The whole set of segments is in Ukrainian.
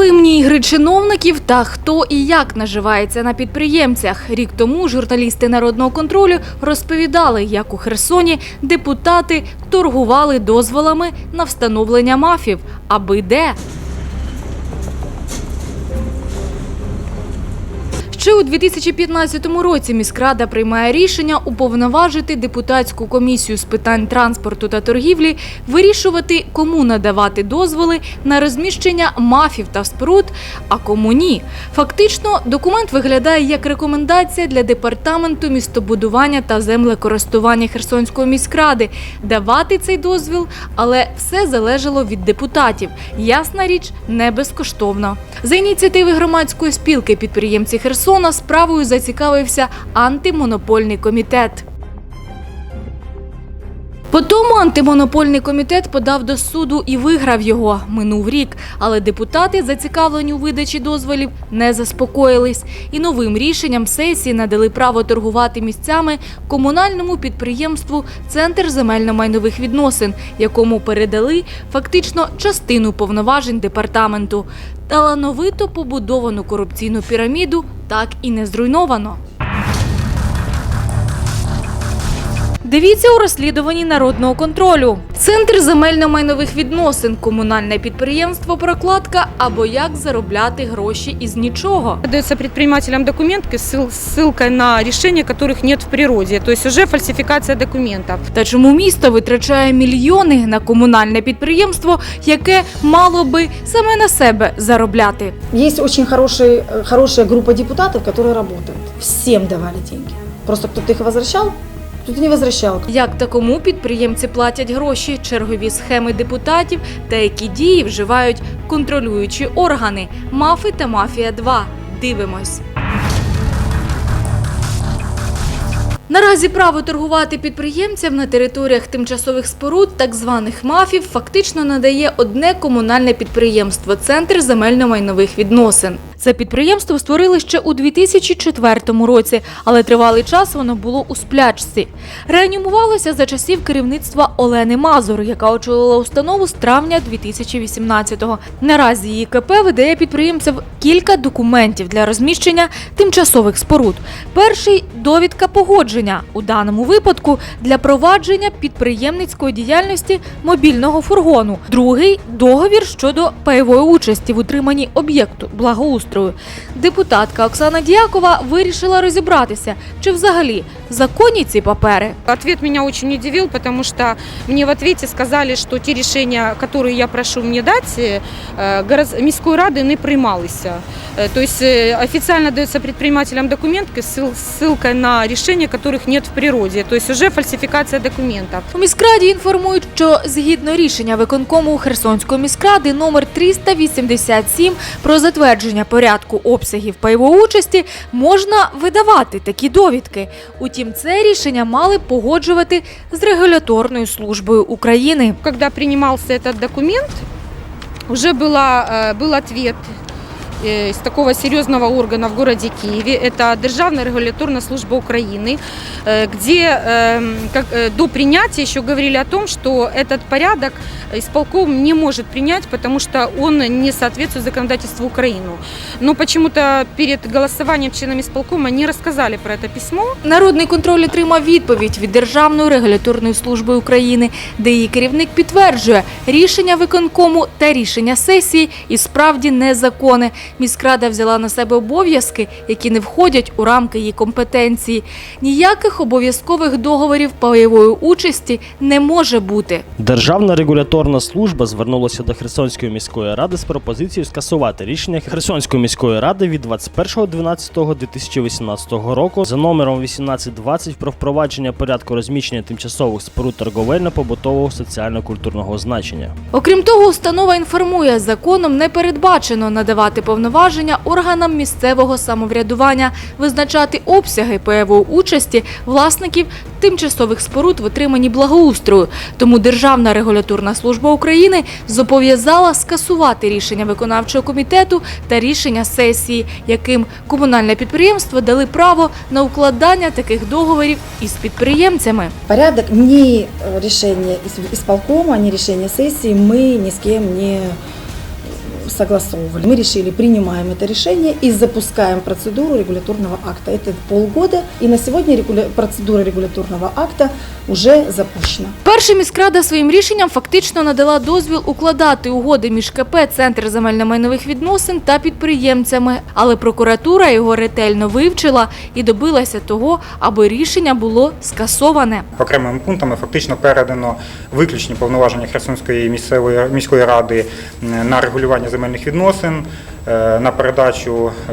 Килимні ігри чиновників та хто і як наживається на підприємцях. Рік тому журналісти народного контролю розповідали, як у Херсоні депутати торгували дозволами на встановлення мафів. Аби де. Ще у 2015 році міськрада приймає рішення уповноважити депутатську комісію з питань транспорту та торгівлі вирішувати, кому надавати дозволи на розміщення мафів та споруд, а кому ні. Фактично, документ виглядає як рекомендація для департаменту містобудування та землекористування Херсонської міськради давати цей дозвіл, але все залежало від депутатів. Ясна річ, не безкоштовно. За ініціативи громадської спілки підприємці Херсона справою зацікавився антимонопольний комітет. Потому антимонопольний комітет подав до суду і виграв його. Минув рік, але депутати, зацікавлені у видачі дозволів, не заспокоїлись. І новим рішенням сесії надали право торгувати місцями комунальному підприємству Центр земельно-майнових відносин, якому передали фактично частину повноважень департаменту. Талановито побудовану корупційну піраміду так і не зруйновано. Дивіться у розслідуванні народного контролю. Центр земельно-майнових відносин, комунальне підприємство Прокладка або як заробляти гроші із нічого. Дается предпринимателям документ с ссыл- ссылкой на решения, которых нет в природе. То есть уже фальсификация документов. Та чому місто витрачає мільйони на комунальне підприємство, яке мало би саме на себе заробляти? Есть очень хороший, э, хорошая группа депутатов, которые работают. Всем давали деньги. Просто кто-то их возвращал, кто-то не возвращал. Як такому підприємці платять гроші, чергові схеми депутатів та які дії вживають контролюючі органи Мафи та Мафія 2 Дивимось. Наразі право торгувати підприємцям на територіях тимчасових споруд, так званих мафів, фактично надає одне комунальне підприємство Центр земельно-майнових відносин. Це підприємство створили ще у 2004 році, але тривалий час воно було у сплячці. Реанімувалося за часів керівництва Олени Мазур, яка очолила установу з травня 2018-го. Наразі її КП видає підприємцям кілька документів для розміщення тимчасових споруд. Перший довідка погодження у даному випадку для провадження підприємницької діяльності мобільного фургону. Другий договір щодо пайової участі в утриманні об'єкту благоустрою. Депутатка Оксана Діякова вирішила розібратися, чи взагалі законні ці папери. Ответ меня очень удивил, потому что мне в ответе сказали, что те решения, которые я прошу мне дать, э, город- міської ради не приймалися. Э, То есть э, официально дается предпринимателям документ с ссыл- ссылкой на решения, которых нет в природе. То есть уже фальсификация документов. У міськраді інформують, що згідно рішення виконкому Херсонської міськради номер 387 про затвердження порядку обсягів пайової участі можна видавати такі довідки. Утім, це рішення мали погоджувати з регуляторною службою України. Когда принимался этот документ, уже была, э, был ответ э, из такого серьезного органа в городе Киеве. Это Державная регуляторная служба Украины, э, где эм, как, э, до принятия еще говорили о том, что этот порядок исполком не может принять, потому что он не соответствует законодательству Украины. Но почему-то перед голосованием членам исполкома не рассказали про это письмо. Народний контроль отримав відповідь від Державної регуляторної служби України, де її керівник підтверджує, рішення виконкому та рішення сесії і справді незаконне. Міськрада взяла на себе обов'язки, які не входять у рамки її компетенції. Ніяких обов'язкових договорів пайової участі не може бути. Державна регуляторна служба звернулася до Херсонської міської ради з пропозицією скасувати рішення Херсонської міської ради від 21.12.2018 року за номером 1820 про впровадження порядку розміщення тимчасових споруд торговельно-побутового соціально-культурного значення. Окрім того, установа інформує, законом не передбачено надавати повноваження органам місцевого самоврядування визначати обсяги пайової участі власників тимчасових споруд в отриманні благоустрою. Тому Державна регуляторна служба України зобов'язала скасувати рішення виконавчого комітету та рішення сесії, яким комунальне підприємство дали право на укладання таких договорів із підприємцями. Порядок ні рішення із ні рішення сесії. Ми ні з ким не согласовывали. Мы решили, принимаем это решение и запускаем процедуру регуляторного акта. Это полгода, и на сегодня регуля- процедура регуляторного акта уже запущена. Перша міськрада своїм рішенням фактично надала дозвіл укладати угоди між КП Центр земельно-майнових відносин та підприємцями, але прокуратура його ретельно вивчила і добилася того, аби рішення було скасоване. окремими пунктами фактично передано виключні повноваження Херсонської місцевої міської ради м, на регулювання земельних відносин, на передачу е,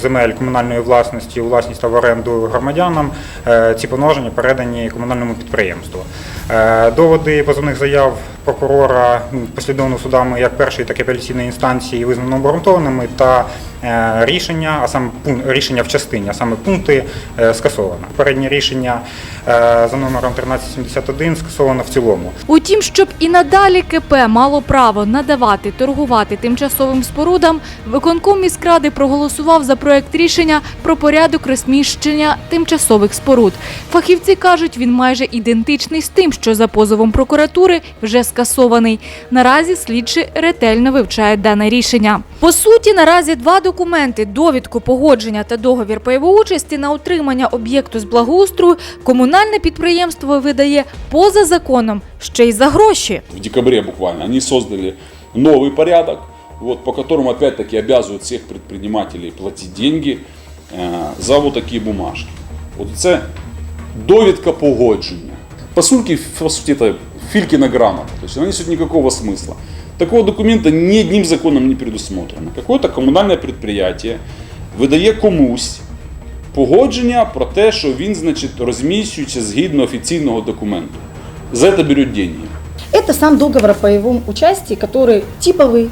земель комунальної власності у власність та в оренду громадянам. Е, Ці повноваження передані комунальному підприємству. Е, Доводи позовних заяв прокурора послідовно судами як першої, так і апеляційної інстанції визнано обґрунтованими та е, рішення, а саме рішення в частині, а саме пункти е, скасовано. Переднє рішення е, за номером 1371 скасовано в цілому. Утім, щоб і надалі КП мало право надавати, торгувати тимчасовим спорудам, виконком міськради проголосував за проект рішення про порядок розміщення тимчасових споруд. Фахівці кажуть, він майже ідентичний з тим, що за позовом прокуратури вже скасований. Наразі слідчі ретельно вивчають дане рішення. По суті, наразі два документи: довідку погодження та договір пайової участі на утримання об'єкту з благоустрою комунальне підприємство видає поза законом ще й за гроші. в декабре буквально, они создали новый порядок, вот, по которому опять-таки обязывают всех предпринимателей платить деньги э, за вот такие бумажки. От це довідка погодження. По суті, по суті, это Филькина грамота, то есть она не несет никакого смысла. Такого документа ни одним законом не предусмотрено. Какое-то комунальне предприятие видає комусь погодження про те, що він, значить, розміщується згідно офіційного документу. За это берет деньги. Это сам договор о паевом участии, который типовый,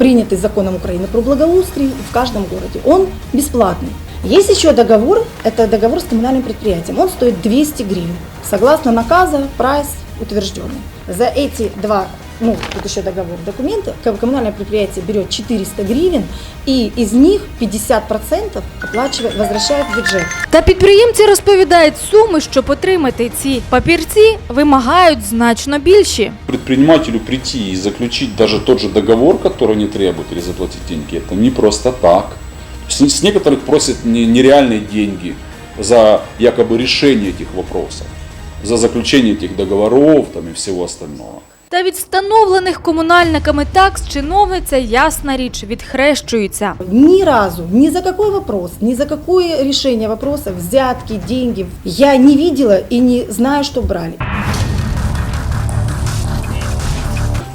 принятый законом Украины про благоустрие в каждом городе. Он бесплатный. Есть еще договор, это договор с коммунальным предприятием. Он стоит 200 гривен. Согласно наказа, прайс утвержденный. За эти два, ну, тут еще договор, документы, ко- коммунальное предприятие берет 400 гривен, и из них 50% оплачивает, возвращает в бюджет. Та підприємці розповідають, суми, щоб отримати ці папірці, вимагають значно більші. предпринимателю прийти и заключить даже тот же договор, который не требует или заплатить деньги, это не просто так. С, с некоторых просят не- нереальные деньги за якобы решение этих вопросов, за заключение этих договоров там, и всего остального. Та від встановлених комунальниками такс чиновниця, ясна річ, відхрещується. Ни разу, ни за какой вопрос, ни за какое решение вопроса, взятки, деньги, я не видела и не знаю, что брали.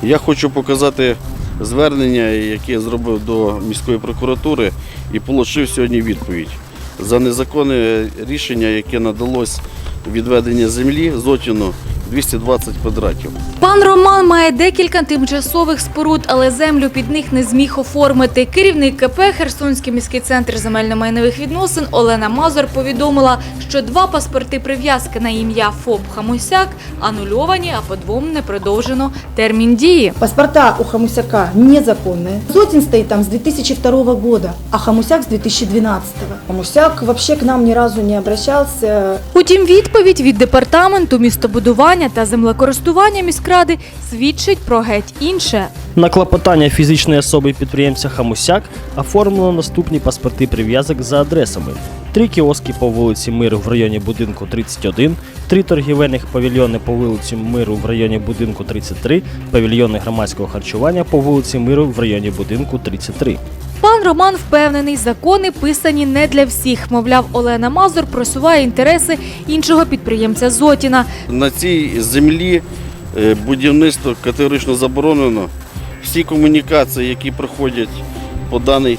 Я хочу показати звернення, яке я зробив до міської прокуратури і отримав сьогодні відповідь за незаконне рішення, яке надалось відведення землі Зотіну 220 квадратів. Пан Роман має декілька тимчасових споруд, але землю під них не зміг оформити. Керівник КП Херсонський міський центр земельно-майнових відносин Олена Мазур повідомила, що два паспорти прив'язки на ім'я ФОП Хамусяк анульовані, а по двом не продовжено термін дії. Паспорта у Хамусяка незаконные. Зотин стоит там с 2002 года, а Хамусяк с 2012. Хамусяк вообще к нам ни разу не обращался. Утім, відповідь від департаменту містобудування та землекористування міськради свідчить про геть інше. На клопотання фізичної особи підприємця Хамусяк оформлено наступні паспорти прив'язок за адресами: три кіоски по вулиці Миру в районі будинку 31, три торгівельних павільйони по вулиці Миру в районі будинку 33, павільйони громадського харчування по вулиці Миру в районі будинку 33. Пан Роман впевнений, закони писані не для всіх. Мовляв, Олена Мазур просуває інтереси іншого підприємця Зотіна. На цій землі е, будівництво категорично заборонено. Всі комунікації, які проходять по даній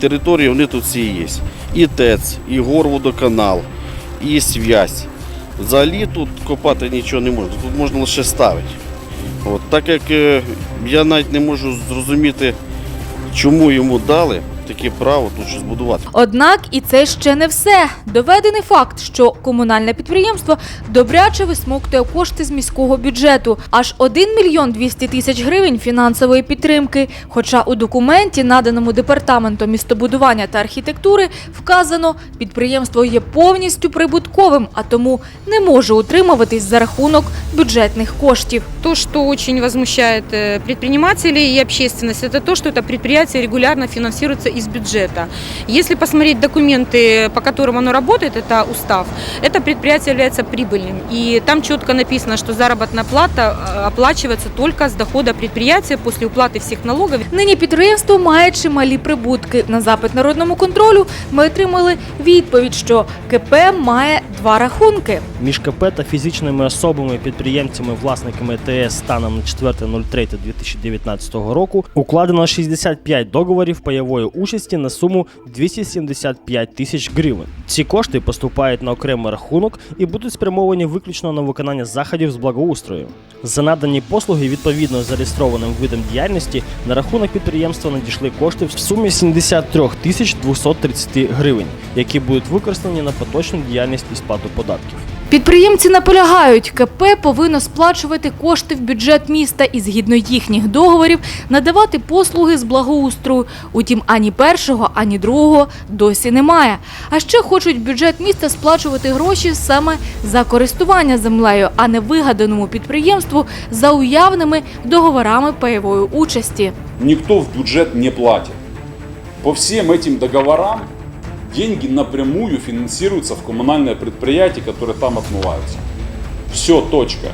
території, вони тут всі є. І ТЕЦ, і горводоканал, і связь. Взагалі тут копати нічого не можна, тут можна лише ставити. От, так як е, я навіть не можу зрозуміти, чому йому дали таке право тут щось будувати. Однак і це ще не все. Доведений факт, що комунальне підприємство добряче висмоктує кошти з міського бюджету аж 1 мільйон 200 тисяч гривень фінансової підтримки. Хоча у документі, наданому департаментом містобудування та архітектури, вказано, підприємство є повністю прибутковим, а тому не може утримуватись за рахунок бюджетних коштів. То, что очень возмущает э, предпринимателей и общественность, это то, что это предприятие регулярно финансируется из бюджета. Если посмотреть документы, по которым оно работает, это устав, это предприятие является прибыльным. И там четко написано, что заработная плата э, оплачивается только с дохода предприятия после уплаты всех налогов. Нині підприємство має чималі прибутки. На запит народному контролю ми отримали відповідь, що КП має два рахунки. Між КП та фізичними особами, підприємцями, власниками ТС станом на 4.03.2019 року укладено 65 договорів пайової участі на суму 275 тисяч гривень. Ці кошти поступають на окремий рахунок і будуть спрямовані виключно на виконання заходів з благоустрою. За надані послуги відповідно зареєстрованим видом діяльності на рахунок підприємства надійшли кошти в сумі 73 тисяч 230 гривень, які будуть використані на поточну діяльність і сплату податків. Підприємці наполягають, КП повинно сплачувати кошти в бюджет міста і згідно їхніх договорів надавати послуги з благоустрою. Утім, ані першого, ані другого досі немає. А ще хочуть бюджет міста сплачувати гроші саме за користування землею, а не вигаданому підприємству за уявними договорами пайової участі. Никто в бюджет не платит. По всем этим договорам деньги напрямую финансируются в коммунальное предприятие, которое там отмываются. Все, точка.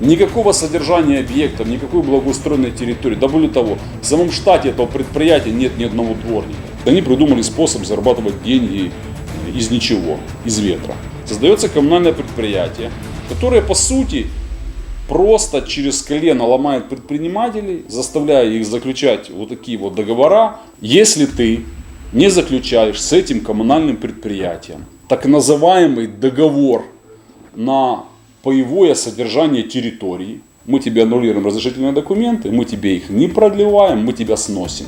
Никакого содержания объектов, никакой благоустроенной территории. Да более того, в самом штате этого предприятия нет ни одного дворника. Они придумали способ зарабатывать деньги из ничего, из ветра. Создается коммунальное предприятие, которое по сути просто через колено ломает предпринимателей, заставляя их заключать вот такие вот договора. Если ты не заключаешь с этим коммунальным предприятием так называемый договор на паевое содержание территории, мы тебе аннулируем разрешительные документы, мы тебе их не продлеваем, мы тебя сносим.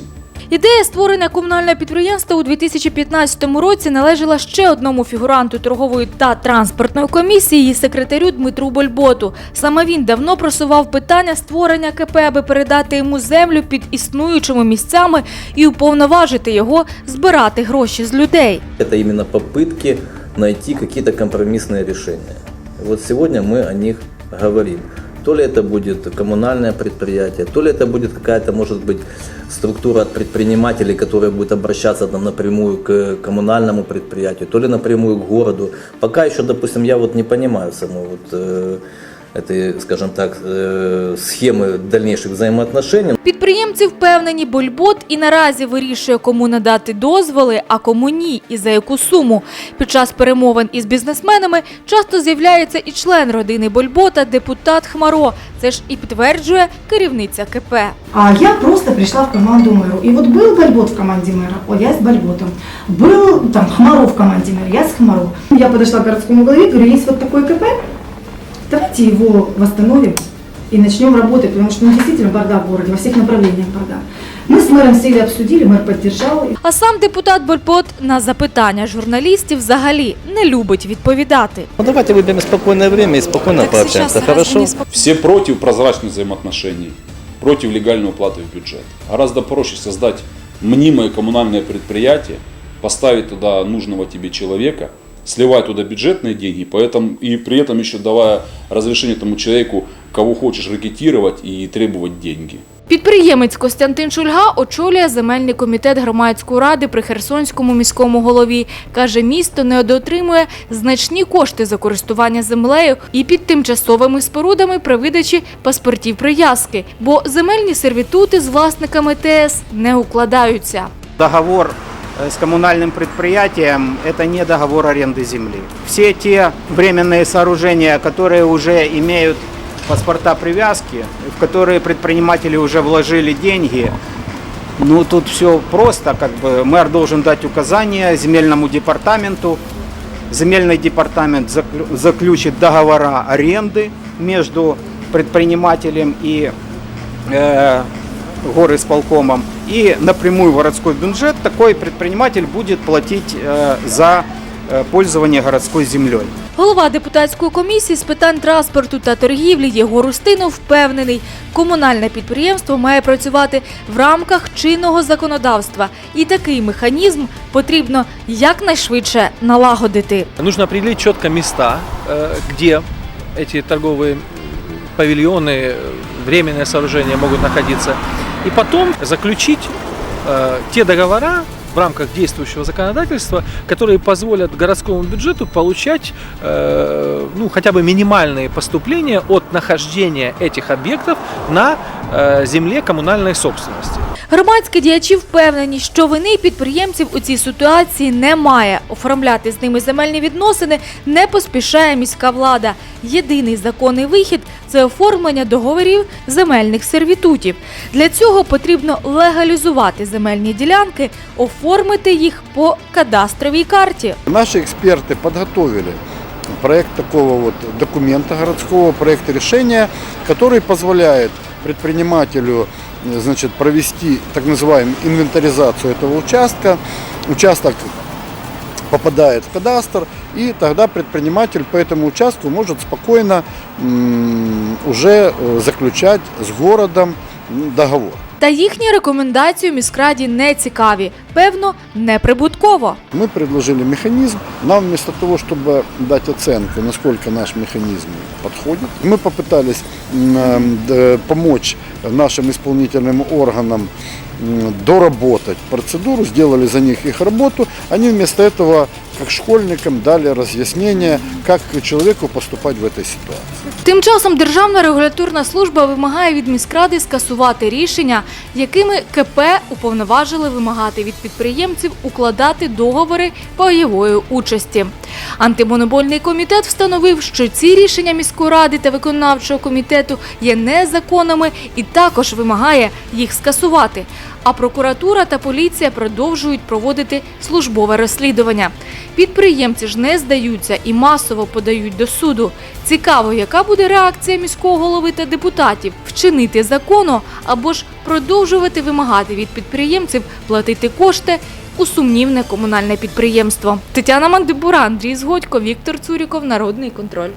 Ідея створення комунального підприємства у 2015 році належала ще одному фігуранту торгової та транспортної комісії її секретарю Дмитру Больботу. Саме він давно просував питання створення КП, аби передати йому землю під існуючими місцями і уповноважити його збирати гроші з людей. Это именно попытки найти какие-то компромиссные решения. И Вот сегодня мы о них говорим. То ли это будет коммунальное предприятие, то ли это будет какая-то, может быть, структура от предпринимателей, которая будет обращаться там, напрямую к коммунальному предприятию, то ли напрямую к городу. Пока еще, допустим, я вот не понимаю самой вот, э, этой, скажем так, э, схемы дальнейших взаимоотношений. Підприємці впевнені, Больбот і наразі вирішує, кому надати дозволи, а кому ні, і за яку суму. Під час перемовин із бізнесменами часто з'являється і член родини Больбота, депутат Хмаро. Це ж і підтверджує керівниця КП. А я просто пришла в команду мэру. И вот был Бальбот в команде мэра, о, я с Бальботом. Был там Хмаров в команде мэра, я с Хмаров. Я подошла к городскому главе, говорю, есть вот такой КП, давайте его восстановим и начнем работать, потому что ну, действительно бардак в городе, во всех направлениях бардак. Мы с мэром сели, обсудили, мэр поддержал. А сам депутат Больбот на запитання журналістів взагалі не любить відповідати. Ну давайте выберем спокойное время и спокойно пообщаемся, хорошо? Все против прозрачных взаимоотношений, против легальной уплаты в бюджет. Гораздо проще создать мнимое коммунальное предприятие, поставить туда нужного тебе человека, сливать туда бюджетные деньги, поэтому, и при этом еще давая разрешение этому человеку, кого хочешь ракетировать и требовать деньги. Підприємець Костянтин Шульга очолює земельний комітет громадської ради при Херсонському міському голові. Каже, місто недоотримує значні кошти за користування землею і під тимчасовими спорудами при видачі паспортів прив'язки, бо земельні сервітути з власниками ТС не укладаються. Договор э, с коммунальным предприятием – это не договор аренды земли. Все те временные сооружения, которые уже имеют паспорта привязки, в которые предприниматели уже вложили деньги, ну тут все просто, как бы мэр должен дать указания земельному департаменту, земельный департамент заклю- заключит договора аренды между предпринимателем и э, горисполкомом и напрямую в городской бюджет, такой предприниматель будет платить э, за э, пользование городской землей. Голова депутатської комісії з питань транспорту та торгівлі Єгор Устинов впевнений, комунальне підприємство має працювати в рамках чинного законодавства, і такий механізм потрібно якнайшвидше налагодити. Нужно определить четко места, э, где эти торговые м, павильоны, э, временные сооружения могут находиться. И потом заключить э, те договора в рамках действующего законодательства, которые позволят городскому бюджету получать э, ну, хотя бы минимальные поступления от нахождения этих объектов на э, земле коммунальной собственности. Громадські діячі впевнені, що вини підприємців у цій ситуації немає. Оформляти з ними земельні відносини не поспішає міська влада. Єдиний законний вихід це оформлення договорів земельних сервітутів. Для цього потрібно легалізувати земельні ділянки, оформити їх по кадастровій карті. Наши эксперты подготовили проект такого вот документа городского, проект решения, который позволяет предпринимателю э, значит, провести так называемую инвентаризацию этого участка. Участок попадает в кадастр, и тогда предприниматель по этому участку может спокойно уже э, заключать с городом договор. Та їхні рекомендації у міськраді не цікаві, певно, неприбутково. Мы предложили механизм. Нам вместо того, чтобы дать оценку, насколько наш механизм подходит, мы попытались м, э, д- помочь нашим исполнительным органам м, доработать процедуру, сделали за них их работу. Они вместо этого, как школьникам, дали разъяснение, как человеку поступать в этой ситуации. Тим часом Державна регуляторна служба вимагає від міськради скасувати рішення, якими КП уповноважили вимагати від підприємців укладати договори пайової участі. Антимонопольний комітет встановив, що ці рішення міської ради та виконавчого комітету є незаконними і також вимагає їх скасувати. А прокуратура та поліція продовжують проводити службове розслідування. Підприємці ж не здаються і масово подають до суду. Цікаво, яка буде реакція міського голови та депутатів вчинити закону або ж продовжувати вимагати від підприємців платити кошти у сумнівне комунальне підприємство. Тетяна Мандибура, Андрій Згодько, Віктор Цуріков, Народний контроль.